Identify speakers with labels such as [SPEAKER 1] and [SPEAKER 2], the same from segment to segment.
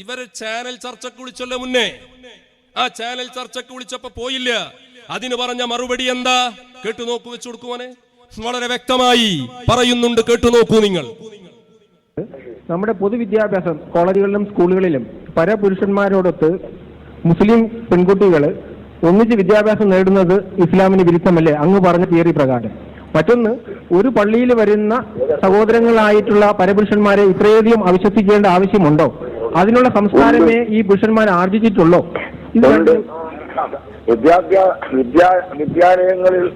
[SPEAKER 1] ഇവർ ചാനൽ ചർച്ചക്ക് വിളിച്ചല്ലോ മുന്നേ? ആ ചാനൽ ചർച്ചക്ക് വിളിച്ചപ്പോ പോയില്ല. അതിന് പറഞ്ഞ മറുപടി എന്താ? കേട്ടു നോക്കൂ വെച്ചു കൊടുക്കുവാനെ വളരെ വ്യക്തമായി പറയുന്നുണ്ട് കേട്ടു നോക്കൂ നിങ്ങൾ.
[SPEAKER 2] നമ്മുടെ പൊതുവിദ്യാഭ്യാസം കോളേജുകളിലും സ്കൂളുകളിലും പരപുരുഷന്മാരോടൊത്ത് മുസ്ലിം പെൺകുട്ടികൾ ഒന്നിച്ച് വിദ്യാഭ്യാസം നേടുന്നത് ഇസ്ലാമിന് വിരുദ്ധമല്ലേ? അങ്ങ് പറഞ്ഞ തിയറി പ്രകാരം. മറ്റൊന്ന് ഒരു പള്ളിയിൽ വരുന്ന സഹോദരങ്ങളായിട്ടുള്ള പരപുരുഷന്മാരെ ഇത്രയധികം അവിശ്വസിക്കേണ്ട ആവശ്യമുണ്ടോ? അതിനുള്ള സംസ്കാരമേ ഈ പുരുഷന്മാർ ആർജിച്ചിട്ടുള്ളോ.
[SPEAKER 3] വിദ്യാഭ്യാസ. വിദ്യാ വിദ്യാലയങ്ങളിൽ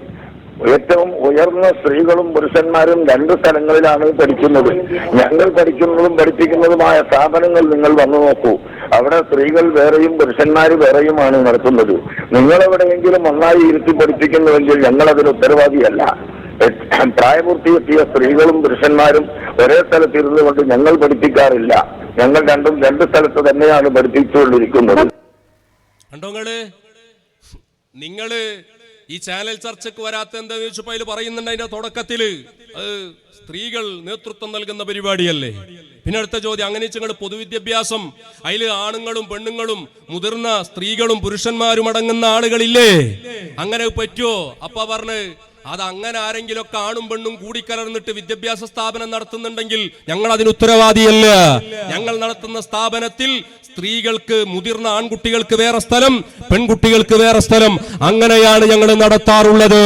[SPEAKER 3] ഏറ്റവും ഉയർന്ന സ്ത്രീകളും പുരുഷന്മാരും രണ്ട് സ്ഥലങ്ങളിലാണ് പഠിക്കുന്നത്. ഞങ്ങൾ പഠിക്കുന്നതും പഠിപ്പിക്കുന്നതുമായ സ്ഥാപനങ്ങൾ നിങ്ങൾ വന്നു നോക്കൂ. അവിടെ സ്ത്രീകൾ വേറെയും പുരുഷന്മാർ വേറെയുമാണ് നടത്തുന്നത്. നിങ്ങൾ എവിടെയെങ്കിലും ഒന്നായി ഇരുത്തി പഠിപ്പിക്കുന്നുവെങ്കിൽ ഞങ്ങൾ അതിന് ഉത്തരവാദിയല്ല പ്രായപൂർത്തിയെത്തിയ സ്ത്രീകളും പുരുഷന്മാരും ഒരേ സ്ഥലത്തിരുന്നു കൊണ്ട് ഞങ്ങൾ പഠിപ്പിക്കാറില്ല. ഞങ്ങൾ രണ്ടും രണ്ട് സ്ഥലത്ത് തന്നെയാണ് പഠിപ്പിച്ചുകൊണ്ടിരിക്കുന്നത്.
[SPEAKER 1] കണ്ടോങ്ങൾ? നിങ്ങൾ ഈ ചാനൽ ചർച്ചക്ക് വരാത്ത എന്താന്ന് ചോദിച്ചപ്പോ അതിൽ പറയുന്നുണ്ട് അതിന്റെ തുടക്കത്തിൽ? സ്ത്രീകൾ നേതൃത്വം നൽകുന്ന പരിപാടിയല്ലേ? പിന്നെ അടുത്ത ചോദ്യം അങ്ങനെ നിങ്ങൾ പൊതുവിദ്യാഭ്യാസം അതിൽ ആണുങ്ങളും പെണ്ണുങ്ങളും മുതിർന്ന സ്ത്രീകളും പുരുഷന്മാരും അടങ്ങുന്ന ആളുകളില്ലേ? അങ്ങനെ പറ്റുമോ അപ്പ പറഞ്ഞ് അത് അങ്ങനെ ആരെങ്കിലും ആണും പെണ്ണും കൂടിക്കലർന്നിട്ട് വിദ്യാഭ്യാസ സ്ഥാപനം നടത്തുന്നുണ്ടെങ്കിൽ ഞങ്ങൾ അതിന് ഉത്തരവാദിയല്ല. ഞങ്ങൾ നടത്തുന്ന സ്ഥാപനത്തിൽ സ്ത്രീകൾക്ക് മുതിർന്ന ആൺകുട്ടികൾക്ക് വേറെ സ്ഥലം പെൺകുട്ടികൾക്ക് വേറെ സ്ഥലം. അങ്ങനെയാണ് ഞങ്ങൾ നടത്താറുള്ളത്.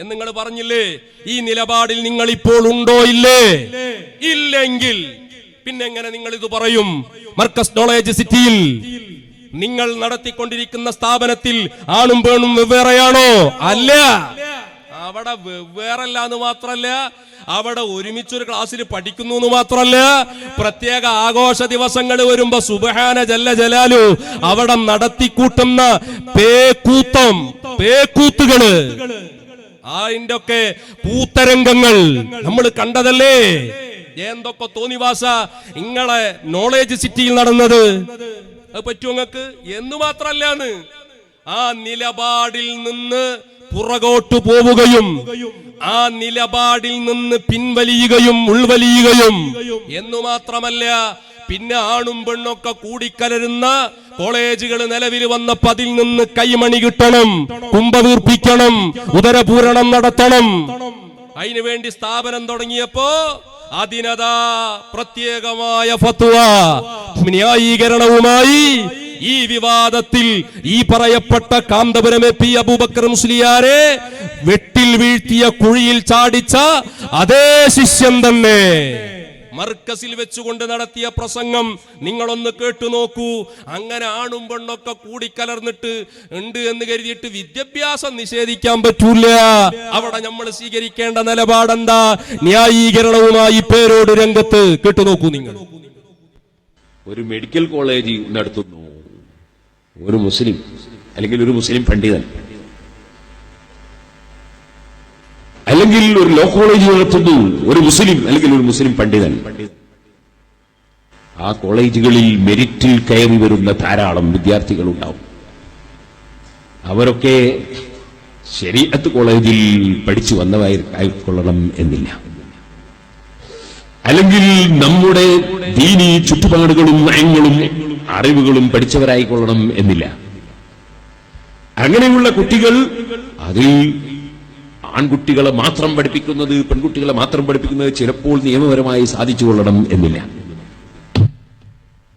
[SPEAKER 1] എന്ന് നിങ്ങൾ പറഞ്ഞില്ലേ? ഈ നിലപാടിൽ നിങ്ങൾ ഇപ്പോൾ ഉണ്ടോ? ഇല്ലേ? ഇല്ലെങ്കിൽ. പിന്നെങ്ങനെ നിങ്ങൾ ഇത് പറയും? മർക്കസ് നോളേജ് സിറ്റിയിൽ. നിങ്ങൾ നടത്തിക്കൊണ്ടിരിക്കുന്ന സ്ഥാപനത്തിൽ ആണും പേണും വെവ്വേറെയാണോ? അല്ല. അവിടെ വെവ്വേറല്ല എന്ന് മാത്രല്ല അവിടെ ഒരുമിച്ചൊരു ക്ലാസ്സിൽ പഠിക്കുന്നു എന്ന് മാത്രല്ല പ്രത്യേക ആഘോഷ ദിവസങ്ങൾ വരുമ്പോ സുബഹാന ജല്ല ജലാലു അവിടെ നടത്തിക്കൂട്ടുന്ന പേക്കൂത്തം പേക്കൂത്തുകൾ. അതിന്റെ ഒക്കെ പൂത്തരംഗങ്ങൾ നമ്മൾ കണ്ടതല്ലേ? എന്തൊക്കെ തോന്നിവാസ ഇങ്ങളെ നോളേജ് സിറ്റിയിൽ നടന്നത്? അത് പറ്റുമോ നിങ്ങൾക്ക് എന്ന് മാത്രല്ലാന്ന് ആ നിലപാടിൽ നിന്ന് പുറകോട്ടു പോവുകയും ആ നിലപാടിൽ നിന്ന് പിൻവലിയുകയും ഉൾവലിയുകയും എന്ന് മാത്രമല്ല പിന്നെ ആണും പെണ്ണൊക്കെ കൂടിക്കലരുന്ന കോളേജുകൾ നിലവിൽ വന്നപ്പോ അതിൽ നിന്ന് കൈമണി കിട്ടണം കുംഭവീർപ്പിക്കണം ഉദരപൂരണം നടത്തണം. അതിനുവേണ്ടി സ്ഥാപനം തുടങ്ങിയപ്പോ അതിനതാ പ്രത്യേകമായ ഫത്വ. ന്യായീകരണവുമായി ഈ വിവാദത്തിൽ ഈ പറയപ്പെട്ട കാന്തപുരം എ പി അബൂബക്കർ മുസ്ലിയാരെ വെട്ടിൽ വീഴ്ത്തിയ കുഴിയിൽ ചാടിച്ച അതേ ശിഷ്യൻ തന്നെ. മർക്കസിൽ വെച്ചുകൊണ്ട് നടത്തിയ പ്രസംഗം നിങ്ങളൊന്ന് കേട്ടു നോക്കൂ. അങ്ങനെ ആണും പെണ്ണൊക്കെ കൂടിക്കലർന്നിട്ട് ഉണ്ട് എന്ന് കരുതിയിട്ട് വിദ്യാഭ്യാസം നിഷേധിക്കാൻ പറ്റൂല. അവിടെ നമ്മൾ സ്വീകരിക്കേണ്ട നിലപാടെന്താ? ന്യായീകരണവുമായി പേരോട് രംഗത്ത് കേട്ടു നോക്കൂ നിങ്ങൾ.
[SPEAKER 4] ഒരു മെഡിക്കൽ കോളേജ് നടത്തുന്നു. ഒരു മുസ്ലിം അല്ലെങ്കിൽ ഒരു മുസ്ലിം പണ്ഡിതൻ. അല്ലെങ്കിൽ ഒരു ലോ കോളേജ് നടത്തുന്നു ഒരു മുസ്ലിം അല്ലെങ്കിൽ ഒരു മുസ്ലിം പണ്ഡിതൻ. ആ കോളേജുകളിൽ മെരിറ്റിൽ കയറി വരുന്ന ധാരാളം വിദ്യാർത്ഥികൾ ഉണ്ടാവും അവരൊക്കെ ശരീഅത്ത് കോളേജിൽ പഠിച്ചു വന്നവായിക്കൊള്ളണം എന്നില്ല. അല്ലെങ്കിൽ നമ്മുടെ ദീനി ചുറ്റുപാടുകളും നയങ്ങളും അറിവുകളും പഠിച്ചവരായിക്കൊള്ളണം എന്നില്ല. അങ്ങനെയുള്ള കുട്ടികൾ അതിൽ ആൺകുട്ടികളെ മാത്രം പഠിപ്പിക്കുന്നത് പെൺകുട്ടികളെ മാത്രം പഠിപ്പിക്കുന്നത് ചിലപ്പോൾ നിയമപരമായി സാധിച്ചു കൊള്ളണം എന്നില്ല.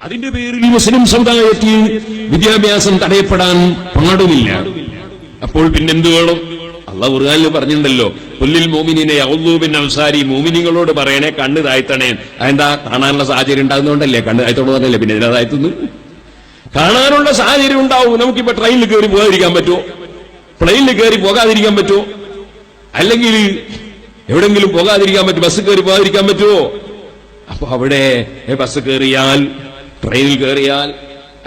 [SPEAKER 4] അതിന്റെ പേരിൽ മുസ്ലിം സമുദായത്തിൽ വിദ്യാഭ്യാസം തടയപ്പെടാൻ പാടുമില്ല. അപ്പോൾ പിന്നെന്ത് വേണം? അള്ളാഹ് ഖുർആനിൽ പറഞ്ഞിട്ടുണ്ടല്ലോ പുല്ലിൽ മോമിനിനെ ഔദൂബിൻ അവസാരി മോമിനികളോട് പറയണേ കണ്ണ് താഴ്ത്തണേ. അതെന്താ? കാണാനുള്ള സാഹചര്യം ഉണ്ടാകുന്നതുകൊണ്ടല്ലേ? കണ്ണ് താഴ്ത്തോണ്ടല്ലേ പിന്നെ ഇതിനെ താഴ്ത്തുന്നു കാണാനുള്ള സാഹചര്യം ഉണ്ടാവും. നമുക്കിപ്പോ ട്രെയിനിൽ കയറി പോകാതിരിക്കാൻ പറ്റുമോ? പ്ലെയിനിൽ കയറി പോകാതിരിക്കാൻ പറ്റുമോ? അല്ലെങ്കിൽ എവിടെങ്കിലും പോകാതിരിക്കാൻ പറ്റും ബസ് കയറി പോകാതിരിക്കാൻ പറ്റുമോ? അപ്പൊ അവിടെ ബസ് കയറിയാൽ ട്രെയിനിൽ കയറിയാൽ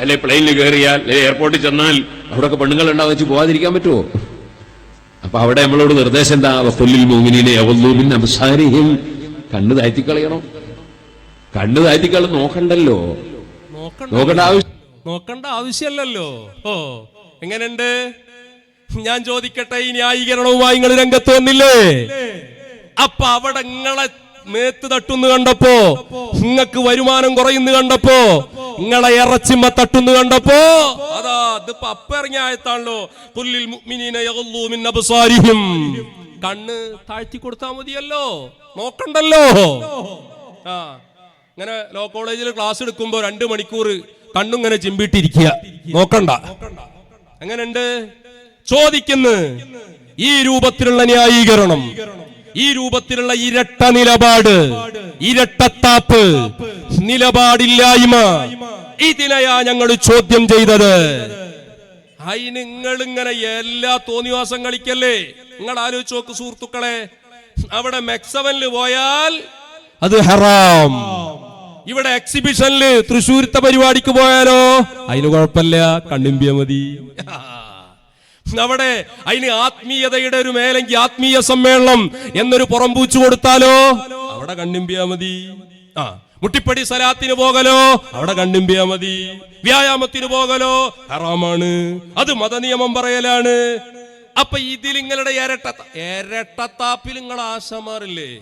[SPEAKER 4] അല്ലെ പ്ലെയിനിൽ കയറിയാൽ അല്ലെ എയർപോർട്ടിൽ ചെന്നാൽ അവിടെയൊക്കെ പെണ്ണുങ്ങൾ ഉണ്ടാവും വെച്ച് പോകാതിരിക്കാൻ പറ്റുമോ? അപ്പൊ അവിടെ നമ്മളോട് നിർദ്ദേശം എന്താ? കൊല്ലിൽ മോമിനിനെ അവല്ലൂമിൻ അംസാരിയും കണ്ണ് താഴ്ത്തിക്കളയണം. കണ്ണ് താഴ്ത്തിക്കള നോക്കണ്ടല്ലോ.
[SPEAKER 1] നോക്കണ്ട.
[SPEAKER 4] ആവശ്യം
[SPEAKER 1] നോക്കണ്ട ആവശ്യമല്ലല്ലോ ഓ എങ്ങനെയുണ്ട്? ഞാൻ ചോദിക്കട്ടെ ഈ ന്യായീകരണവുമായി നിങ്ങൾ രംഗത്ത് വന്നില്ലേ? അപ്പൊ അവിടെ നിങ്ങളെ മേത്ത് തട്ടുന്നു കണ്ടപ്പോ നിങ്ങക്ക് വരുമാനം കുറയുന്നു കണ്ടപ്പോ നിങ്ങളെ ഇറച്ചിമ്മ തട്ടുന്നു കണ്ടപ്പോ. അതാ ഇതിപ്പോ അപ്പ ഇറങ്ങിയ ആയത്താണല്ലോ പുല്ലിൽ മിൻ അബ്സാരിഹിം. കണ്ണ് താഴ്ത്തി കൊടുത്താ മതിയല്ലോ. നോക്കണ്ടല്ലോ. ആ ഇങ്ങനെ ലോ കോളേജിൽ ക്ലാസ് എടുക്കുമ്പോ രണ്ട് മണിക്കൂർ കണ്ണുങ്ങനെ ചിമ്പിട്ടിരിക്കുക. നോക്കണ്ട. എങ്ങനെയുണ്ട്? ചോദിക്കുന്നു ഈ രൂപത്തിലുള്ള ന്യായീകരണം ഈ രൂപത്തിലുള്ള ഇരട്ട നിലപാട് ഇരട്ടത്താപ്പ് നിലപാടില്ലായ്മ ഇതിനെയാ ഞങ്ങൾ ചോദ്യം ചെയ്തത്. ഹൈ നിങ്ങൾ ഇങ്ങനെ എല്ലാ തോന്നിവാസം കളിക്കല്ലേ? നിങ്ങൾ ആലോചിച്ച് നോക്ക് സുഹൃത്തുക്കളെ അവിടെ മെക്സവനിൽ പോയാൽ അത് ഹറാം. ഇവിടെ എക്സിബിഷനിൽ തൃശ്ശൂരത്തെ പരിപാടിക്ക് പോയാലോ? അതിന് കുഴപ്പമില്ല കണ്ണിമ്പിയ മതി. അവിടെ അതിന് ആത്മീയതയുടെ ഒരു മേലെങ്കിൽ ആത്മീയ സമ്മേളനം എന്നൊരു പുറംപൂച്ചു കൊടുത്താലോ? അവിടെ കണ്ണിമ്പിയാ മതി. ആ മുട്ടിപ്പടി സലാത്തിന് പോകലോ? അവിടെ കണ്ണിമ്പിയാ മതി. വ്യായാമത്തിന് പോകലോ? ഹറാമാണ്. അത് മതനിയമം പറയലാണ്. അപ്പൊ ഇതിൽ നിങ്ങളുടെ ഇരട്ട ഇരട്ടത്താപ്പിൽ നിങ്ങൾ ആശമാറില്ലേ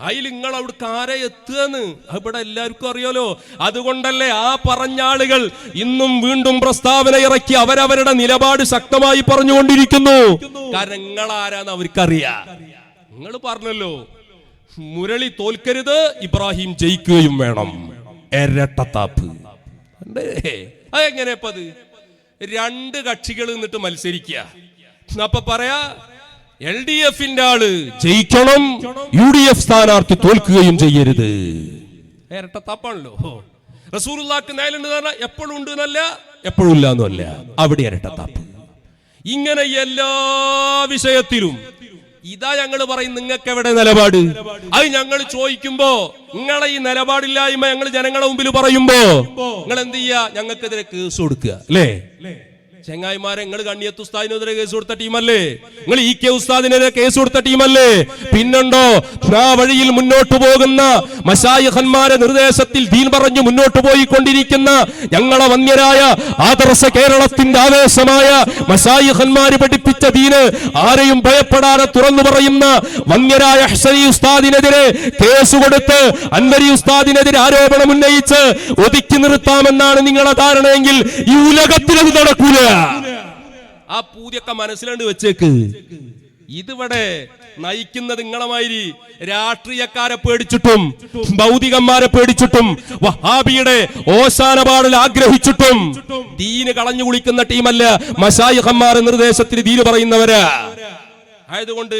[SPEAKER 1] അതിൽ നിങ്ങൾ അവിടെ ആരെ എത്തുകയെന്ന്? ഇവിടെ എല്ലാവർക്കും അറിയാലോ. അതുകൊണ്ടല്ലേ ആ പറഞ്ഞ ആളുകൾ ഇന്നും വീണ്ടും പ്രസ്താവന ഇറക്കി അവരവരുടെ നിലപാട് ശക്തമായി പറഞ്ഞുകൊണ്ടിരിക്കുന്നു. കാരണം നിങ്ങൾ ആരാന്ന് അവർക്കറിയാം. നിങ്ങൾ പറഞ്ഞല്ലോ മുരളി തോൽക്കരുത് ഇബ്രാഹിം ജയിക്കുകയും വേണം. എരട്ടത്താപ്പ്. അതെങ്ങനെയപ്പത് അതെങ്ങനെ അത് രണ്ട് കക്ഷികൾ നിന്നിട്ട് മത്സരിക്കുക. അപ്പൊ പറയാ എൽ ഡി എഫിന്റെ ആൾ. ജയിക്കണം. യു ഡി എഫ് സ്ഥാനാർത്ഥി തോൽക്കുകയും ചെയ്യരുത്. ഇരട്ടത്താപ്പാണല്ലോ റസൂറുല്ലാക്ക് നേലുണ്ട് പറഞ്ഞാൽ എപ്പോഴും ഉണ്ട് എന്നല്ല. എപ്പോഴും ഇല്ല എന്നല്ല. അവിടെ തപ്പ്. ഇങ്ങനെ എല്ലാ വിഷയത്തിലും ഇതാ ഞങ്ങൾ പറയും നിങ്ങൾക്ക് എവിടെ നിലപാട്? അത് ഞങ്ങൾ ചോദിക്കുമ്പോ നിങ്ങളെ ഈ നിലപാടില്ലായ്മ ഞങ്ങൾ ജനങ്ങളുടെ മുമ്പിൽ പറയുമ്പോ നിങ്ങൾ എന്ത് ചെയ്യാ? ഞങ്ങൾക്കെതിരെ കേസ് കൊടുക്കുക. അല്ലേ ചെങ്ങായിമാരെ നിങ്ങൾ കണ്ണിയത്ത് ഉസ്താദിനെതിരെ കേസ് കൊടുത്ത ടീമല്ലേ? നിങ്ങൾ ഇ കെ ഉസ്താദിനെതിരെ കേസ് കൊടുത്ത ടീമല്ലേ? പിന്നുണ്ടോ? ആ വഴിയിൽ മുന്നോട്ട് പോകുന്ന മശായഹന്മാരെ നിർദ്ദേശത്തിൽ ദീൻ പറഞ്ഞു മുന്നോട്ട് പോയിക്കൊണ്ടിരിക്കുന്ന ഞങ്ങളെ വന്യരായ ആദർശ കേരളത്തിന്റെ ആവേശമായ മശായഹന്മാര് പഠിപ്പിച്ച ദീന് ആരെയും ഭയപ്പെടാതെ തുറന്നു പറയുന്ന വന്യരായ ഹസനി ഉസ്താദിനെതിരെ കേസ് കൊടുത്ത് അൻവരി ഉസ്താദിനെതിരെ ആരോപണം ഉന്നയിച്ച് ഒതുക്കി നിർത്താമെന്നാണ് നിങ്ങളെ ധാരണയെങ്കിൽ ഈ ഉലകത്തിലത് നടക്കൂല? ആ പൂതിയൊക്കെ മനസ്സിലാണ്ട് വെച്ചേക്ക്. ഇതിവിടെ നയിക്കുന്നത് നിങ്ങളമാതിരി രാഷ്ട്രീയക്കാരെ പേടിച്ചിട്ടും ഭൗതികന്മാരെ പേടിച്ചിട്ടും വഹാബിയുടെ ഓശാനപാടിൽ ആഗ്രഹിച്ചിട്ടും ദീന് കളഞ്ഞു കുളിക്കുന്ന ടീമല്ല മഷായിഹന്മാരെ നിർദ്ദേശത്തിന് ദീന് പറയുന്നവര്. ആയതുകൊണ്ട്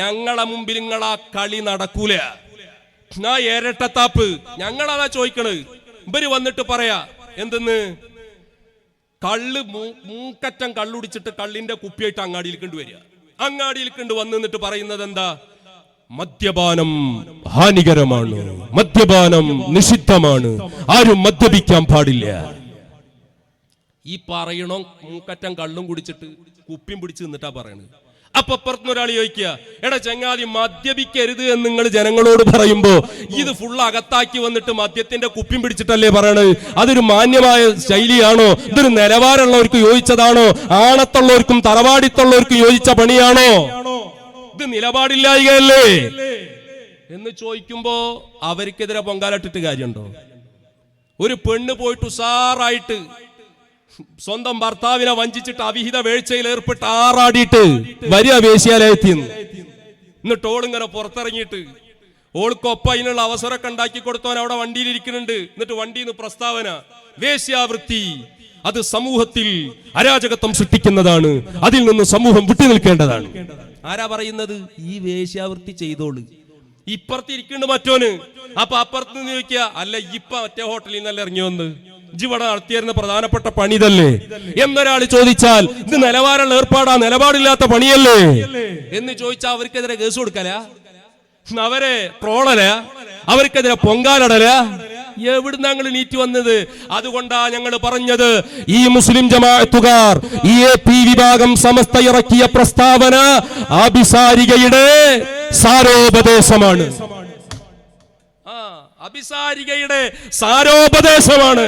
[SPEAKER 1] ഞങ്ങളെ മുമ്പിൽ നിങ്ങളാ കളി നടക്കൂല. ആ ഇരട്ടത്താപ്പ്. ഞങ്ങളതാ ചോദിക്കണ്. ഇവർ വന്നിട്ട് പറയാ എന്തെന്ന്? കള്ള് മൂക്കറ്റം കള്ളുടിച്ചിട്ട് കള്ളിന്റെ കുപ്പിയായിട്ട് അങ്ങാടിയിൽ കൊണ്ടുവരിക അങ്ങാടിയിൽ കണ്ട് വന്നിട്ട് പറയുന്നത് എന്താ മദ്യപാനം ഹാനികരമാണ് മദ്യപാനം നിഷിദ്ധമാണ്. ആരും മദ്യപിക്കാൻ പാടില്ല. ഈ പറയണോ മൂക്കറ്റം കള്ളും കുടിച്ചിട്ട് കുപ്പിയും പിടിച്ച് നിന്നിട്ടാ പറയണത്? അപ്പൊ അപ്പുറത്തുനിന്ന് ഒരാൾ ചോദിക്കുക എടാ ചങ്ങാതി മദ്യപിക്കരുത് എന്ന് നിങ്ങൾ ജനങ്ങളോട് പറയുമ്പോ ഇത് ഫുൾ അകത്താക്കി വന്നിട്ട് മദ്യത്തിന്റെ കുപ്പിയും പിടിച്ചിട്ടല്ലേ പറയണത്? അതൊരു മാന്യമായ ശൈലിയാണോ? ഇതൊരു നിലവാരമുള്ളവർക്ക് യോജിച്ചതാണോ? ആണത്തുള്ളവർക്കും തറവാടിത്തുള്ളവർക്കും യോജിച്ച പണിയാണോ? ഇത് നിലപാടില്ലായികയല്ലേ? എന്ന് ചോദിക്കുമ്പോ അവർക്കെതിരെ പൊങ്കാലിട്ടിട്ട് കാര്യമുണ്ടോ? ഒരു പെണ്ണ് പോയിട്ട് ഉസാറായിട്ട് സ്വന്തം ഭർത്താവിനെ വഞ്ചിച്ചിട്ട് അവിഹിത വീഴ്ചയിൽ ഏർപ്പെട്ട് ആറാടിയിട്ട് വരിക വേശ്യാലയത്തിൽ നിന്ന്. എന്നിട്ട് ഓളിങ്ങനെ പുറത്തിറങ്ങിയിട്ട് ഓൾക്കൊപ്പം അതിനുള്ള അവസരമൊക്കെ ഉണ്ടാക്കി കൊടുത്തവൻ അവിടെ വണ്ടിയിൽ ഇരിക്കുന്നുണ്ട്. എന്നിട്ട് വണ്ടിയിൽ നിന്ന് പ്രസ്താവന വേശ്യാവൃത്തി അത് സമൂഹത്തിൽ അരാജകത്വം സൃഷ്ടിക്കുന്നതാണ്. അതിൽ നിന്ന് സമൂഹം വിട്ടു നിൽക്കേണ്ടതാണ്. ആരാ പറയുന്നത്? ഈ വേശ്യാവൃത്തി ചെയ്തോൾ. ഇപ്പുറത്ത് ഇരിക്കുന്നുണ്ട് മറ്റോന്. അപ്പൊ അപ്പുറത്ത് നിന്ന് ചോദിക്കുക അല്ല ഇപ്പൊ മറ്റേ ഹോട്ടലിൽ നിന്നല്ല ഇറങ്ങി വന്ന് ഇവിടെ നടത്തിയിരുന്ന പ്രധാനപ്പെട്ട പണിതല്ലേ? എന്നൊരാൾ ചോദിച്ചാൽ ഇത് നിലവാരമുള്ള ഏർപ്പാടാ നിലപാടില്ലാത്ത പണിയല്ലേ? എന്ന് ചോദിച്ചാൽ അവർക്കെതിരെ കേസ് കൊടുക്കല? അവരെ ട്രോളല? അവർക്കെതിരെ പൊങ്കാലടല? എവിടുന്ന ഞങ്ങൾ നീറ്റ് വന്നത്? അതുകൊണ്ടാ ഞങ്ങൾ പറഞ്ഞത് ഈ മുസ്ലിം ജമാഅത്തുകാർ ഈ പി വിഭാഗം സമസ്ത ഇറക്കിയ പ്രസ്താവന ആഭിസാരികയുടെ സാരോപദേശമാണ്. അഭിസാരികയുടെ സാരോപദേശമാണ്.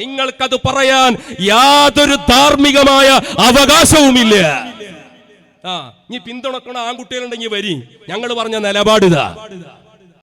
[SPEAKER 1] നിങ്ങൾക്കത് പറയാൻ യാതൊരു ധാർമ്മികമായ അവകാശവുമില്ല. ആ നീ പിന്തുണക്കണ ആൺകുട്ടികളുണ്ടെങ്കിൽ വരി. ഞങ്ങൾ പറഞ്ഞ നിലപാടിതാ.